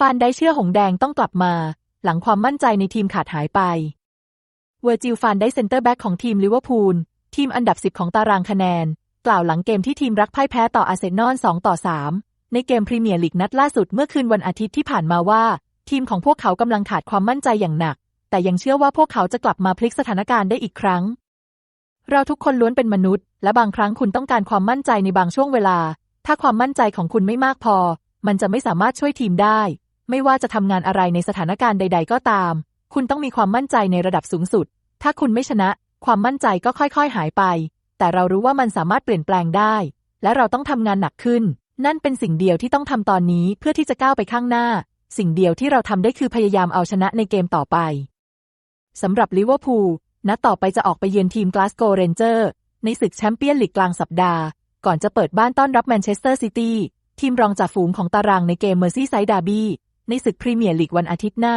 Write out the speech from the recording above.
ฟานได้เชื่อหงแดงต้องกลับมา หลังความมั่นใจในทีมขาดหายไป เวอร์จิลฟานได้เซนเตอร์แบ็กของทีมลิเวอร์พูล ทีมอันดับ 10 ของตารางคะแนน กล่าวหลังเกมที่ทีมรักพ่ายแพ้ต่ออาร์เซนอล2ต่อ 3 ในเกมพรีเมียร์ลีกนัดล่าสุดเมื่อคืนวันอาทิตย์ที่ผ่านมาว่า ทีมของพวกเขากำลังขาดความมั่นใจอย่างหนัก แต่ยังเชื่อว่าพวกเขาจะกลับมาพลิกสถานการณ์ได้อีกครั้ง เราทุกคนล้วนเป็นมนุษย์ และบางครั้งคุณต้องการความมั่นใจในบางช่วงเวลา ถ้าความมั่นใจของคุณไม่มากพอ มันจะไม่สามารถช่วยทีมได้ ไม่ว่าจะทำงานอะไรในสถานการณ์ใด ๆ ก็ตาม คุณต้องมีความมั่นใจในระดับสูงสุด ถ้าคุณไม่ชนะ ความมั่นใจก็ค่อยๆ หายไป แต่เรารู้ว่ามันสามารถเปลี่ยนแปลงได้ และเราต้องทำงานหนักขึ้น นั่นเป็นสิ่งเดียวที่ต้องทำตอนนี้เพื่อที่จะก้าวไปข้างหน้า สิ่งเดียวที่เราทำได้คือพยายามเอาชนะในเกมต่อไปสำหรับลิเวอร์พูลนัดต่อไปจะออกไปเยือนทีมกลาสโกเรนเจอร์ในศึกแชมเปี้ยนลีกกลางสัปดาห์ ก่อนจะเปิดบ้านต้อนรับแมนเชสเตอร์ซิตี้ทีมรองจ่าฝูงของตารางในเกมเมอร์ซี่ไซด์ดาร์บี้ ในศึกพรีเมียร์ลีกวันอาทิตย์หน้า